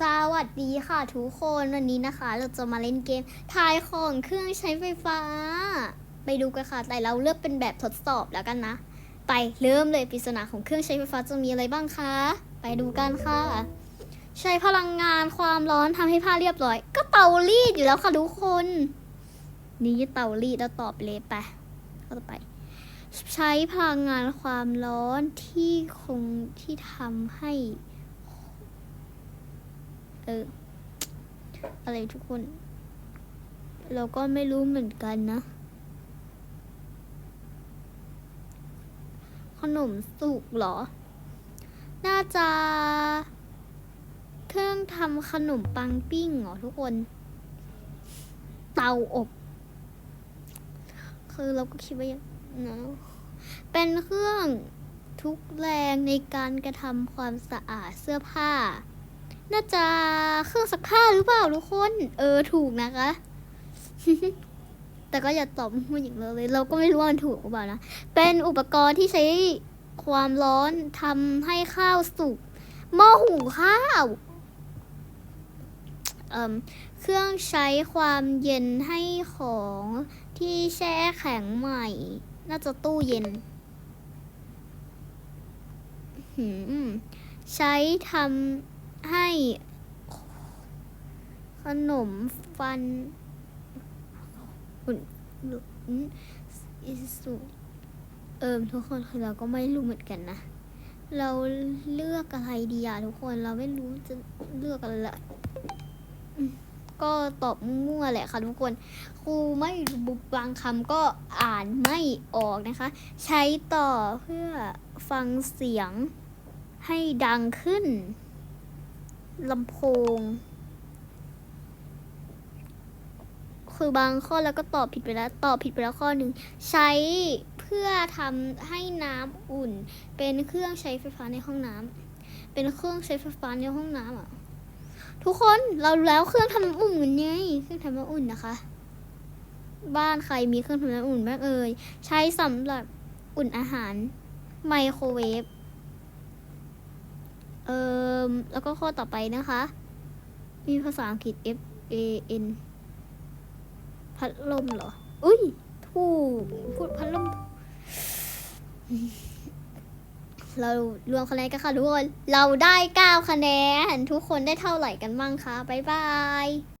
สวัสดีค่ะทุกคนวันนี้นะคะ เราจะมาเล่นเกมทายของเครื่องใช้ไฟฟ้า ไปดูกันค่ะแต่เราเลือกเป็นแบบทดสอบแล้วกันนะ ไปเริ่มเลยปริศนาของเครื่องใช้ไฟฟ้าจะมีอะไรบ้างคะ ไปดูกันค่ะ ใช้พลังงานความร้อนทำให้ผ้าเรียบร้อย ก็เตารีดอยู่แล้วค่ะทุกคน นี่เตารีดแล้วตอบไปเลยไปข้อต่อไป ใช้พลังงานความร้อนที่คงที่ทำให้ ออ อะไรทุกคน เราก็ไม่รู้เหมือนกันนะ ขนมสุกเหรอ น่าจะ เครื่องทำขนมปังปิ้งเหรอทุกคน เตาอบ คือเราก็คิดว่าอย่างนะเป็นเครื่องทุกแรงในการกระทำความสะอาดเสื้อผ้า น่าจะเครื่องซักผ้าหรือเปล่าทุกคน เออถูกนะคะ แต่ก็อย่าตอบมั่วอย่างเราเลย เราก็ไม่รู้ว่ามันถูกหรือเปล่านะ เป็นอุปกรณ์ที่ใช้ความร้อนทำให้ข้าวสุกหม้อหุงข้าวเอ่มเครื่องใช้ความเย็นให้ของที่แช่แข็งใหม่ น่าจะตู้เย็น ใช้ทำ ให้ขนมฟันอุ่นอุ่นอิสุเอิมทุกคนคือเราก็ไม่รู้เหมือนกันนะ เราเลือกอะไรดีอะทุกคนเราไม่รู้จะเลือกอะไรละก็ตอบมั่วแหละค่ะทุกคน ครูไม่รู้บางคำก็อ่านไม่ออกนะคะ ใช้ต่อเพื่อฟังเสียงให้ดังขึ้น ลำโพง คือบางข้อแล้วก็ตอบผิดไปแล้ว ตอบผิดไปแล้วข้อหนึ่ง ใช้เพื่อทำให้น้ำอุ่น เป็นเครื่องใช้ไฟฟ้าในห้องน้ำเป็นเครื่องใช้ไฟฟ้าในห้องน้ำอะ ทุกคนเราแล้วเครื่องทำน้ำอุ่นไงเครื่องทำน้ำอุ่นนะคะ บ้านใครมีเครื่องทำน้ำอุ่นบ้างเอ่ย ใช้สำหรับอุ่นอาหารไมโครเวฟ มแล้วก็ข้อต่อไปนะคะ มีภาษาอังกฤษ F A N พัดลมเหรอ อุ้ย ถูก พูดพัดลม เรารวมคะแนนกันค่ะทุกคน เราได้ 9 คะแนน ทุกคนได้เท่าไหร่กันบ้างคะ บ๊ายบาย